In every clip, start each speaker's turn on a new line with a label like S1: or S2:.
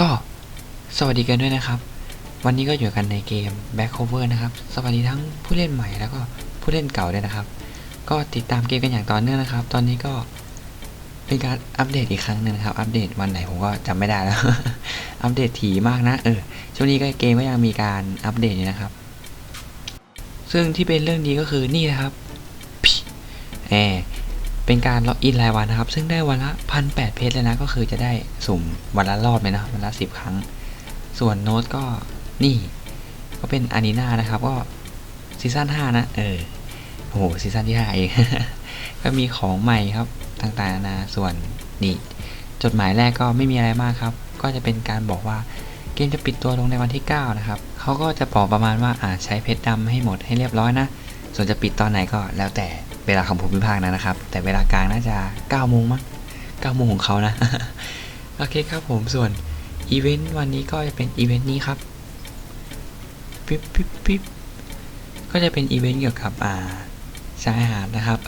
S1: ก็สวัสดีกันด้วยนะครับ วันนี้ก็อยู่กันในเกม Back Cover นะครับ สวัสดีทั้งผู้เล่นใหม่แล้วก็ผู้เล่นเก่าด้วยนะครับ ก็ติดตามเกมกันอย่างต่อเนื่องนะครับ ตอนนี้ก็เป็นการอัปเดตอีกครั้งหนึ่งนะครับ อัปเดตวันไหนผมก็จำไม่ได้แล้ว อัปเดตถี่มากนะ เออ ช่วงนี้ก็เกมก็ยังมีการอัปเดตอยู่นะครับ ซึ่งที่เป็นเรื่องดีก็คือนี่นะครับแอ เป็นการล็อกอินรายวันนะครับ ซึ่งได้วันละพันแปดเพจเลยนะ ก็คือจะได้สุ่มวันละรอบเลยนะ วันละสิบครั้ง ส่วนโน้ตก็นี่ ก็เป็นอานีนานะครับ ก็ซีซั่น5นะ เออ โอ้โห ซีซั่นที่5เอง ก็มีของใหม่ครับ ต่างๆนานา ส่วนนี่ จดหมายแรกก็ไม่มีอะไรมากครับ ก็จะเป็นการบอกว่าเกมจะปิดตัวลงในวันที่ 9 นะครับ เขาก็จะบอกประมาณว่าอ่าใช้เพชรดำให้หมดให้เรียบร้อยนะ ส่วนจะปิดตอนไหนก็แล้วแต่ เวลาของภูมิภาคนะนะครับ แต่เวลากลางน่าจะ9โมงมั้ง9โมงของเขานะ โอเคครับผมส่วนอีเวนต์วันนี้ก็จะเป็นอีเวนต์นี้ครับปิ๊บปิ๊บปิ๊บก็จะเป็นอีเวนต์เกี่ยวกับอ่าชายหาดนะครับ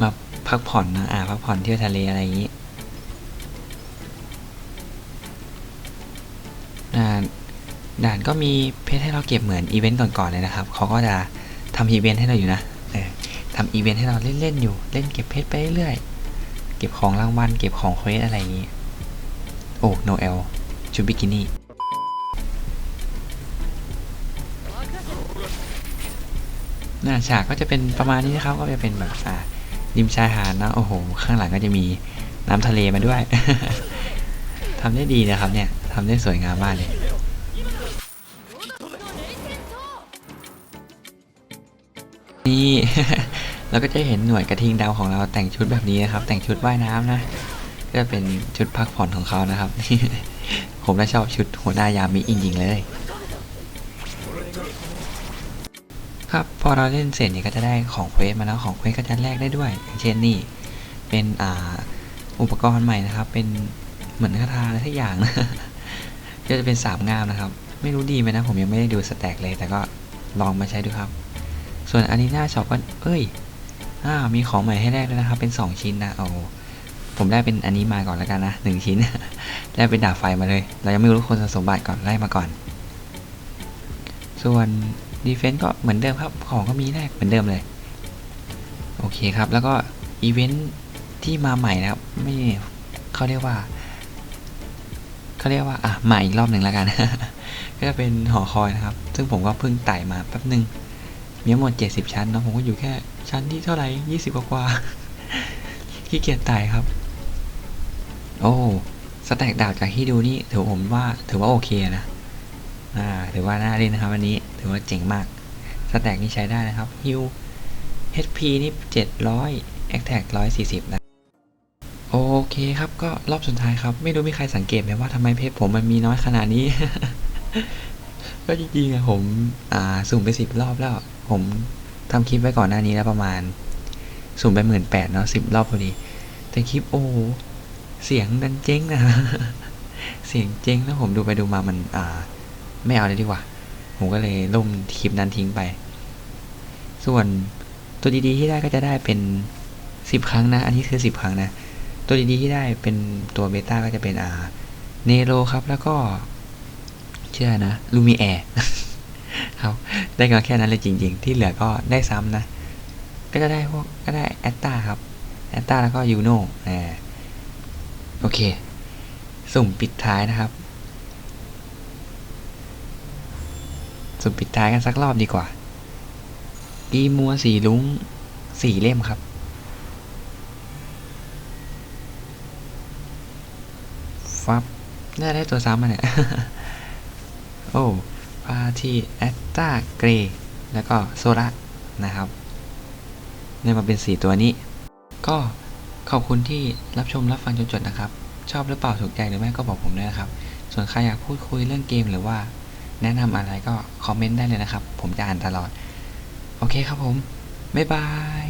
S1: มาพักผ่อนนะอ่าพักผ่อนเที่ยวทะเลอะไรอย่างนี้ด่านด่านก็มีเพชรให้เราเก็บเหมือนอีเวนต์ก่อนๆเลยนะครับเขาก็จะทำอีเวนต์ให้เราอยู่นะ ทำอีเวนต์ให้เราเล่นๆอยู่ เล่นเก็บเพชรไปเรื่อยๆ เก็บของรางวัล เก็บของเควสอะไรอย่างนี้ โอ้โนเอลชุดบิกินี่ หน้าฉากก็จะเป็นประมาณนี้นะครับ ก็จะเป็นแบบอ่าริมชายหาดนะ โอ้โห ข้างหลังก็จะมีน้ำทะเลมาด้วย ทำได้ดีนะครับเนี่ย ทำได้สวยงามมากเลย นี่ เราก็จะเห็นหน่วยกระทิงดาวของเราแต่งชุดแบบนี้นะครับ แต่งชุดว่ายน้ำนะ ก็จะเป็นชุดพักผ่อนของเขานะครับ ผมน่าชอบชุดหัวหน้ายามิจริงๆเลย ครับพอเราเล่นเสร็จเนี่ยก็จะได้ของเควสมาแล้วของเควสก็จะแลกได้ด้วยอย่างเช่นนี่เป็นอ่าอุปกรณ์ใหม่นะครับ เป็นเหมือนคาถาอะไรทุกอย่างนะก็จะเป็นสามงามนะครับ ไม่รู้ดีไหมนะ ผมยังไม่ได้ดูสแต็กเลย แต่ก็ลองมาใช้ดูครับ ส่วนอันนี้หน้าช็อปก็เอ้ยอ้าวมีของใหม่ให้แลกด้วยนะครับ เป็น 2 ชิ้นนะโอ้ผมได้เป็นอันนี้มาก่อนแล้วกันนะหนึ่งชิ้น ได้เป็นดาบไฟมาเลย เรายังไม่รู้คุณสมบัติก่อนไล่มาก่อน ส่วนดีเฟนต์ก็เหมือนเดิมครับ ของก็มีแรกเหมือนเดิมเลย โอเคครับ แล้วก็อีเวนต์ที่มาใหม่นะครับ ไม่เขาเรียกว่าเขาเรียกว่าอะใหม่อีกรอบหนึ่งแล้วกัน ก็จะเป็นหอคอยนะครับ ซึ่งผมก็เพิ่งไต่มาแป๊บหนึ่ง มีทั้งหมด70ชั้นนะผมก็อยู่แค่ชั้นที่เท่าไหร่20กว่าๆขี้เกียจไต่ครับ โอ้สแต็กดาวจากที่ดูนี่ถือผมว่าถือว่าโอเคนะอ่าถือว่าน่าเล่นนะครับวันนี้ถือว่าเจ๋งมากสแต็กนี่ใช้ได้นะครับฮิว HP นี่700 Attack 140นะโอเคครับก็รอบสุดท้ายครับ ไม่รู้มีใครสังเกตไหมว่าทำไมเพชรผมมันมีน้อยขนาดนี้ ก็จริงๆอะผม อ่าสุ่มไปสิบรอบแล้ว ผมทำคลิปไว้ก่อนหน้านี้แล้วประมาณสุ่มไปหมื่นแปดเนาะสิบรอบพอดี แต่คลิปโอ้เสียงดันเจ๊งนะเสียงเจ๊งแล้วผมดูไปดูมามันอ่า ไม่เอาเลยดีกว่า ผมก็เลยล่มคลิปนั้นทิ้งไป ส่วนตัวดีๆที่ได้ก็จะได้เป็นสิบครั้งนะ อันนี้คือสิบครั้งนะ ตัวดีๆที่ได้เป็นตัวเบต้าก็จะเป็นอ่าเนโรครับ แล้วก็เชื่อนะลูมิแอร์ ครับ ได้ก็แค่นั้นเลยจริง ๆ ที่เหลือก็ได้ซ้ำนะ ก็จะได้พวกก็ได้แอตตาครับแอตตาแล้วก็ยูโน่โอเค สุ่มปิดท้ายนะครับ สุ่มปิดท้ายกันสักรอบดีกว่า กีมัวสีลุงสี่เล่มครับฟับน่าได้ตัวซ้ำมาเนี่ย โอ้ พาทีแอตตาเกรแล้วก็โซระนะครับเนี่ยมาเป็นสีตัวนี้ ก็ขอบคุณที่รับชมรับฟังจนจบนะครับ ชอบหรือเปล่าถูกใจหรือไม่ก็บอกผมด้วยนะครับ ส่วนใครอยากพูดคุยเรื่องเกมหรือว่า แนะนำอะไรก็คอมเมนต์ได้เลยนะครับ ผมจะอ่านตลอด โอเคครับผม บ๊ายบาย